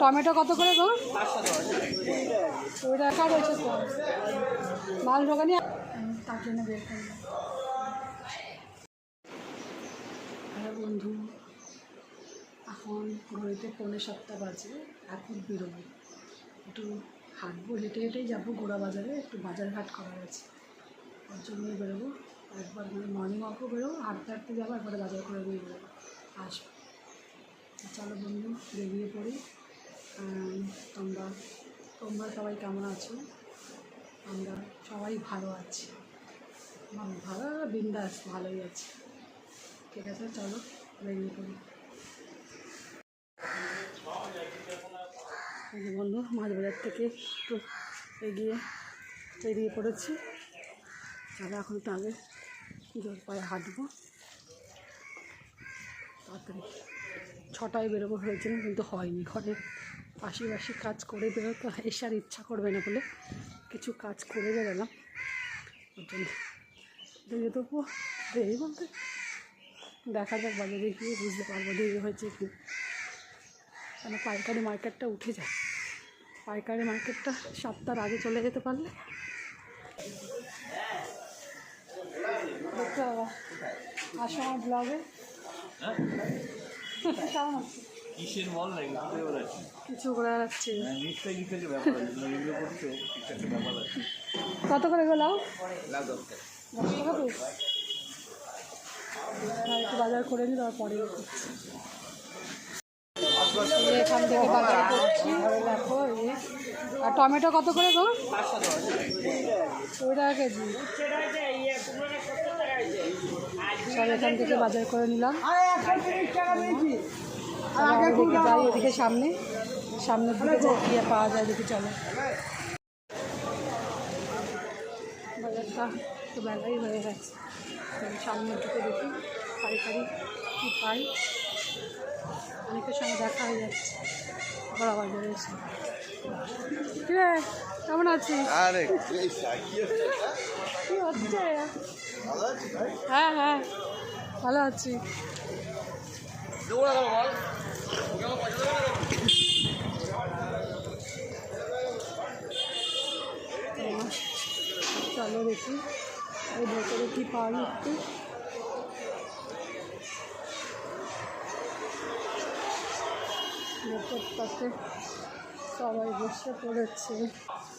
Tomato কত করে গো? একা রয়েছে তো। মাল ঢোকানি? তার জন্য বের করলাম। বন্ধু, এখন ঘড়িতে পৌনে সপ্তাহ বাজে, এখন বেরোবো। একটু হাঁটবো, হেঁটে হেঁটেই যাব গোড়া বাজারে, একটু বাজার ঘাট করার আছে। ওর জন্যই বেরোবো। একবার মানে মর্নিং ওয়াকও বেরোবো হাঁটতে হাঁটতে যাব, একবারে বাজার করে বেরোবো। আসব। চলো বন্ধু, বেরিয়ে পড়ি। তোমরা তোমরা সবাই কেমন আছো? আমরা সবাই ভালো আছি। ভালো, বিন্দাস, ভালোই আছে। ঠিক আছে, চলো, বেরিয়ে পড়ি। বন্ধু মাছ বাজার থেকে একটু এগিয়ে বেরিয়ে পড়েছি। চলো, এখন একটু আগে জোর পায়ে হাঁটবো। তাড়াতাড়ি। ছটায় বেরোবো হয়েছিল কিন্তু হয়নি। ঘরে পাশাপাশি কাজ করে বেরোতে এসে আর ইচ্ছা করবে না বলে কিছু কাজ করে বেরোলাম। ওর জন্য দেরি তবুও দেরি বলতে দেখা যাক বাজারে গিয়ে বুঝতে পারব দেরি হয়েছে কি। কেন পাইকারি মার্কেটটা উঠে যায়। পাইকারি মার্কেটটা সাতটার আগে চলে যেতে পারলে। আসো আমার ব্লগে কেমন আছে? কিসের বল না এগুলো বুঝতে পারছি কিছু করে নিশ্চয়ই কিছু একটা ব্যাপার আছে? তুমি এগুলো করছ কিছু একটা ব্যাপার আছে? কত করে দশ টাকা আর একটু বাজার করে নিই তারপরে এখান থেকে বাজার করছি। দেখো আর টমেটো কত করে গো? কুড়ি টাকা কেজি। সব এখান থেকে বাজার করে নিলাম। এদিকে যাই এদিকে সামনে। সামনের দিকে যে কি আর পাওয়া যায় দেখি চলো। বাজারটা একটু বেলাই হয়ে গেছে। সামনের দিকে দেখি পাইকারি কী পাই। অনেকের সঙ্গে দেখা হয়ে যাচ্ছে। বড় বাজারে এসে কিরে কেমন আছিস? আরে কি হচ্ছে? হ্যাঁ হ্যাঁ ভালো আছি। চলো দেখি। এই ভেতরে কি পাই একটু ভেতরটাতে সবাই বসে পড়েছে।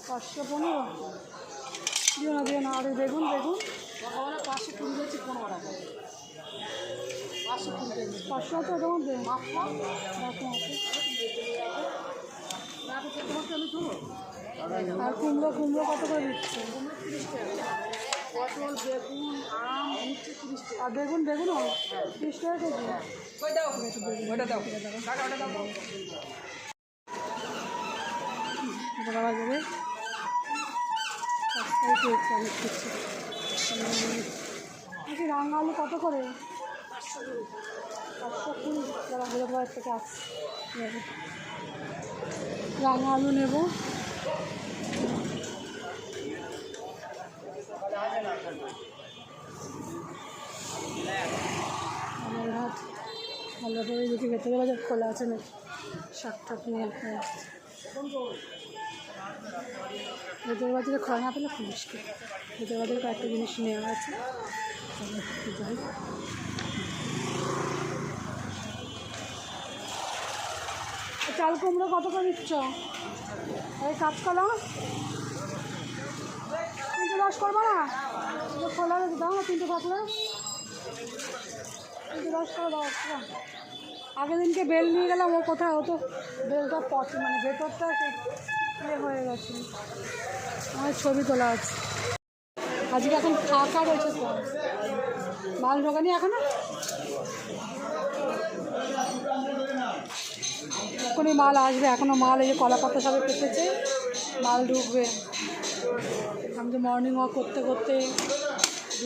পাঁচশো পনেরো। দিও না দিও না, আরে বেগুন বেগুন। পাঁচশো কুড়ি হচ্ছে পনেরো টাকা পাঁচশো তো ওটার মধ্যে আর কুমড়ো কুমড়ো কত করে দিচ্ছে পটল বেগুন আম আর বেগুন বেগুনও তিরিশ টাকা কেজি রাঙা আলু কত করে থেকে। রাঙা আলু নেব আমার ভালো করে দেখি ভেতরে বাজার খোলা আছে নাকি শাক টাক নিয়ে ভেতর বাজারে খোলা না পেলে খুব মুশকিল ভেতর বাজারে কয়েকটা জিনিস নেওয়া আছে যাই চাল কুমড়ো কত করে নিচ্ছ? এই কাঁচকলা তিনটে দশ করব না? খোলা দাও না তিনটে থাকলে তিনটে দশ করে দাও আগের দিনকে বেল নিয়ে গেলাম, ও কোথায়? হতো বেলটা পচ মানে ভেতরটা ইয়ে হয়ে গেছে। আমার ছবি তোলা আছে। আজকে এখন ফাঁকা রয়েছে মাল ঢোকানি এখনও? এখনই মাল আসবে, এখনও মাল এই যে কলা পাতা সবে পেতেছে মাল ঢুকবে। আমি তো মর্নিং ওয়াক করতে করতে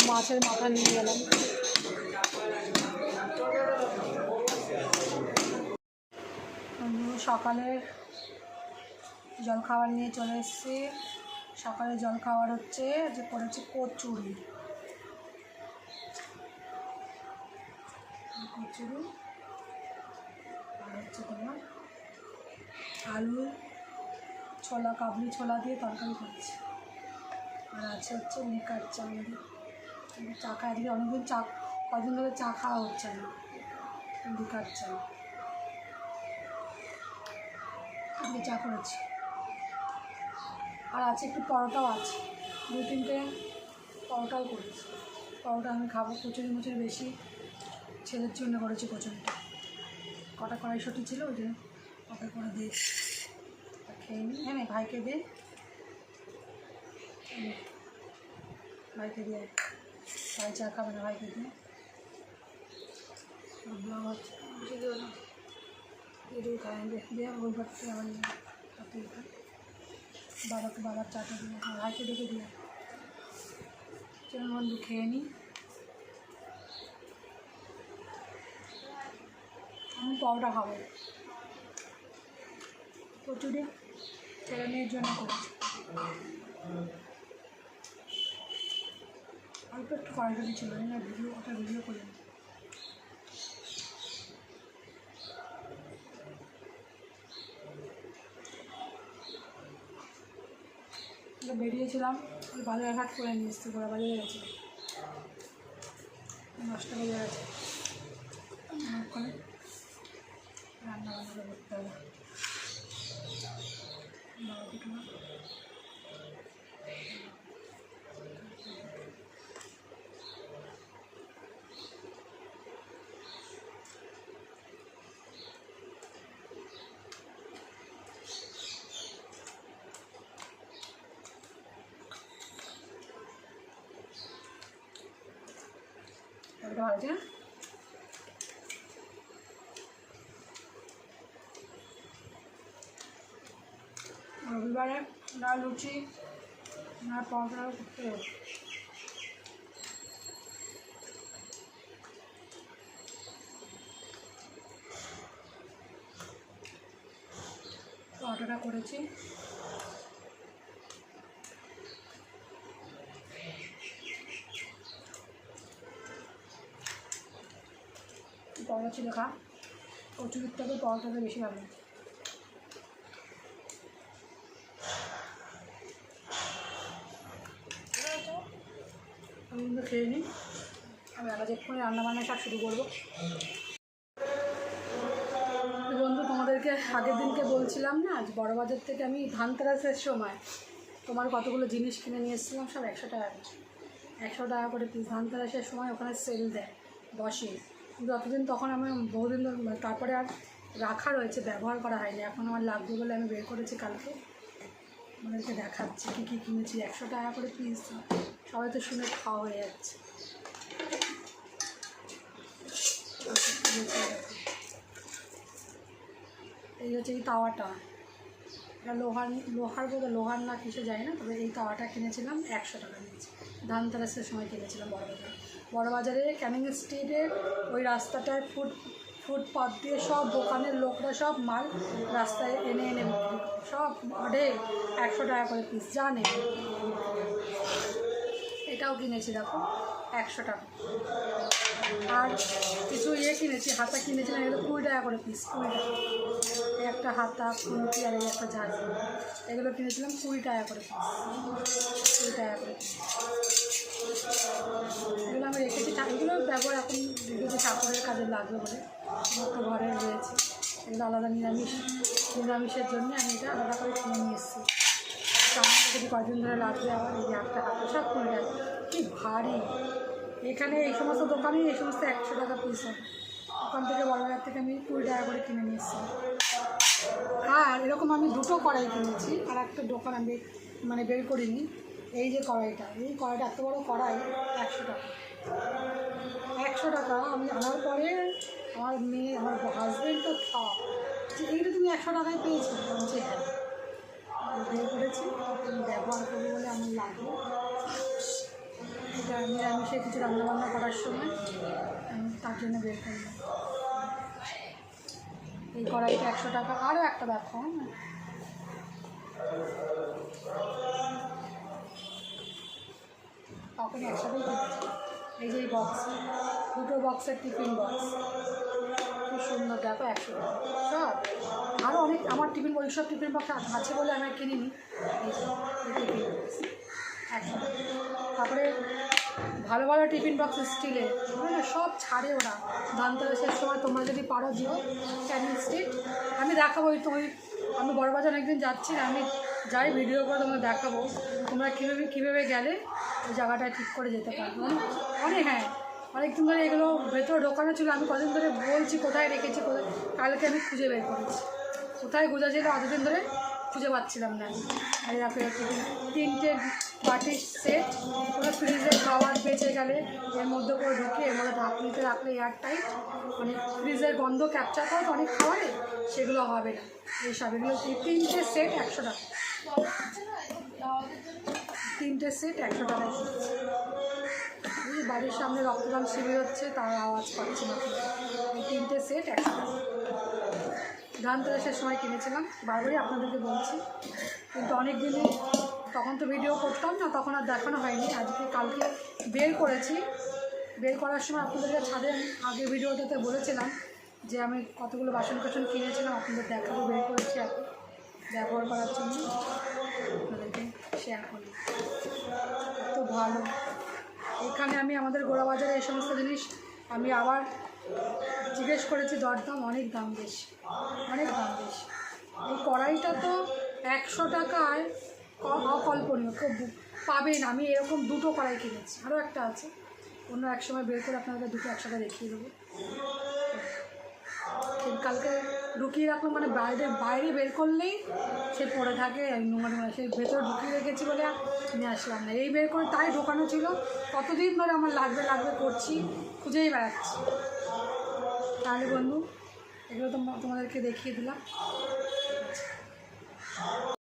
মাছের মাথা নিয়ে গেলাম। আমি সকালে জল খাবার নিয়ে চলে এসেছি। সকালে জল খাবার হচ্ছে যে করেছি কচুরি। কচুরি হচ্ছে তোমার আলু ছোলা, কাবলি ছোলা দিয়ে তরকারি করছি। আর আছে হচ্ছে লিকার চা আমাদের কিন্তু চা খাই। আজকে অনেকদিন চা, কদিন ধরে চা খাওয়া হচ্ছে না। লিকার চা আমি চা করেছি। আর আছে একটু পরোটাও আছে। দু তিনটে পরোটাও করেছি। পরোটা আমি খাব। কচুরি মুচুরি বেশি ছেলের জন্য করেছি কচুরিটা। কটা কড়াইশুটি ছিল ওই জন্য ওটা করে দিয়ে খেয়ে নিই হ্যাঁ ভাইকে দে। ভাইকে দিয়ে ভাই চা খাবে না, ভাইকে দিয়ে হচ্ছে। বাবাকে বাবার চাটা দিয়ে হ্যাঁ ভাইকে ডেকে দিয়ে চলুন বন্ধু, খেয়ে নিই আমি পরোটা খাব। কচুরি ছেলে মেয়ের জন্য করেছি। অল্প একটু কড়াইশুটি ছিল না ভিডিও ওটা ভিডিও করে বেরিয়েছিলাম, ওই বাজার ঘাট করে নিয়ে এসছি, গোড়া বাজারে গেছি। দশটা বেজে গেছে। ওখানে Roger. দুটো না লুচি, না পরোটা করতে হবে করেছি। পরোটা ছিল খা। কচুরির থেকে পরোটাটা বেশি ভালো লাগে। আমি কিন্তু খেয়ে নিই। আমি একা এক্ষুনি রান্নাবান্না সব শুরু করব। বন্ধু, তোমাদেরকে আগের দিনকে বলছিলাম না, আজ বড় বাজার থেকে আমি ধানতেরাসের সময় তোমার কতগুলো জিনিস কিনে নিয়ে এসেছিলাম, সব একশো টাকা। একশো টাকা করে পিস ধানতেরাসের সময় ওখানে সেল দেয় বসে অতদিন তখন আমি বহুদিন ধরে- তারপরে আর রাখা রয়েছে, ব্যবহার করা হয়নি। এখন আমার লাগবে বলে আমি বের করেছি কালকে। আমাদেরকে দেখাচ্ছি কী কী কিনেছি, একশো টাকা করে পিস সবাই তো শুনে খাওয়া হয়ে যাচ্ছে। এই হচ্ছে এই তাওয়াটা। এটা লোহার লোহার বলতে লোহার না কিসে যায় না, তবে এই তাওয়াটা কিনেছিলাম, একশো টাকা নিয়েছি। ধানতেরাসের সময় কিনেছিলাম বড়বাজারে। বড়বাজারে ক্যানিং স্ট্রিটের ওই রাস্তাটায় ফুট ফুটপাথ দিয়ে সব দোকানের লোকরা সব মাল রাস্তায় এনে এনে সব অডে একশো টাকা করে পিস জানে এটাও কিনেছি, দেখো, একশো টাকা। আর কিছু ইয়ে কিনেছি, হাতা কিনেছিলাম এগুলো কুড়ি টাকা করে পিস কুড়ি টাকা। এই একটা হাতা, খুন্তি আর এই একটা ঝাড় এগুলো কিনেছিলাম কুড়ি টাকা করে পিস কুড়ি টাকা করে এগুলো আমি রেখেছি এগুলো ব্যবহার এখন রেখেছি ঠাকুরের কাজে লাগবে বলে। ঘরে রয়েছে। এগুলো আলাদা নিরামিষ, নিরামিষের জন্য আমি এটা আলাদা করে কিনে নিয়ে সামনে ধরে লাগবে আবার এই একটা হাতে সব কুড়ি টাকা কি ভারী। এখানে এই সমস্ত দোকানে এই সমস্ত একশো টাকা পিস হয়। ওখান থেকে বড়বাজার থেকে আমি কুড়ি টাকা করে কিনে নিয়ে এসেছি। আর এরকম আমি দুটো কড়াই কিনেছি, আর একটা দোকান আমি মানে বের করিনি। এই যে কড়াইটা, এই কড়াইটা এত বড় কড়াই, একশো টাকা। একশো টাকা আমি আনার পরে আমার মেয়ে, আমার হাজব্যান্ড তো খাওয়া। যে এইটা তুমি একশো টাকায় পেয়েছ। বলছি হ্যাঁ। আমি করেছি। ব্যবহার করব বলে আমার লাগবে এটা নিরামিষে কিছু রান্নাবান্না করার সময় আমি তার জন্য বের করলাম এই কড়াইটা একশো টাকা আরও একটা দেখো হ্যাঁ তখন একসাথেই এই যে বক্স দুটো বক্সের টিফিন বক্স সুন্দর দেখো একশো টাকা। সব। আরও অনেক, আমার টিফিন ওইসব টিফিন বক্স আছে বলে আমি কিনিনি। একশো তারপরে ভালো ভালো টিফিন বক্স স্টিলে না, সব ছাড়ে ওরা। ধানতেরাসের সময় তোমরা যদি পারো যেও ক্যানিং স্ট্রিট আমি দেখাবো ওই তুমি আমি বড়বাজার একদিন যাচ্ছি, আমি যাই ভিডিও করে তোমাকে দেখাবো। তোমরা কীভাবে কীভাবে গেলে ওই জায়গাটা ঠিক করে যেতে পারবে। অনেক হ্যাঁ। অনেকদিন ধরে এগুলো ভেতরে ঢোকানো ছিল, আমি কদিন ধরে বলছি কোথায় রেখেছি, কোথায় কালকে আমি খুঁজে বের করেছি। কোথায় গোজা ছিল অতদিন ধরে খুঁজে পাচ্ছিলাম না। দেখো এরকম তিনটে বাটির সেট ওরা ফ্রিজে খাওয়ার বেঁচে গেলে এর মধ্যে করে ঢুকিয়ে, এর মধ্যে ঢাকনিতে রাখলে এয়ার টাইট মানে ফ্রিজের গন্ধ ক্যাপচার করে অনেক খাবারে, সেগুলো হবে না। এইসব এগুলো তিনটে সেট একশো টাকা। তিনটে সেট একশো টাকা বাড়ির সামনে রক্তদান শিবির হচ্ছে, তার আওয়াজ পাচ্ছি না। তিনটে সেট টাকা ধানতেরাসের সময় কিনেছিলাম, বারবারই আপনাদেরকে বলছি। কিন্তু অনেক দিনই তখন তো ভিডিও করতাম না, তখন আর দেখানো হয়নি। আজকে কালকে বের করেছি। বের করার সময় আপনাদেরকে ছাদে আগে ভিডিওটাতে বলেছিলাম যে আমি কতগুলো বাসন কোসন কিনেছিলাম, আপনাদের দেখাবো, বের করেছি এখন ব্যবহার করার জন্য। আপনাদেরকে শেয়ার করি। এত ভালো। এখানে আমি আমাদের গোড়া বাজারে এই সমস্ত জিনিস আমি আবার জিজ্ঞেস করেছি দরদাম অনেক দাম বেশি, অনেক দাম বেশি। এই কড়াইটা তো একশো টাকায় অকল্পনীয়, খুব পাবেন। আমি এরকম দুটো কড়াই কিনেছি। আরও একটা আছে, অন্য এক সময় বের করে আপনাদের দুটো একসাথে দেখিয়ে দেবো। কালকে ঢুকিয়ে রাখল মানে বাইরে বাইরে বের করলেই সে পড়ে থাকে নোংরা নোংরা সে ভেতরে ঢুকিয়ে রেখেছি বলে আর নিয়ে আসলাম না। এই বের করে তাই ঢোকানো ছিল। কতদিন ধরে আমার লাগবে লাগবে করছি, খুঁজেই বেড়াচ্ছি। তাহলে বন্ধু, এগুলো তো তোমাদেরকে দেখিয়ে দিলাম।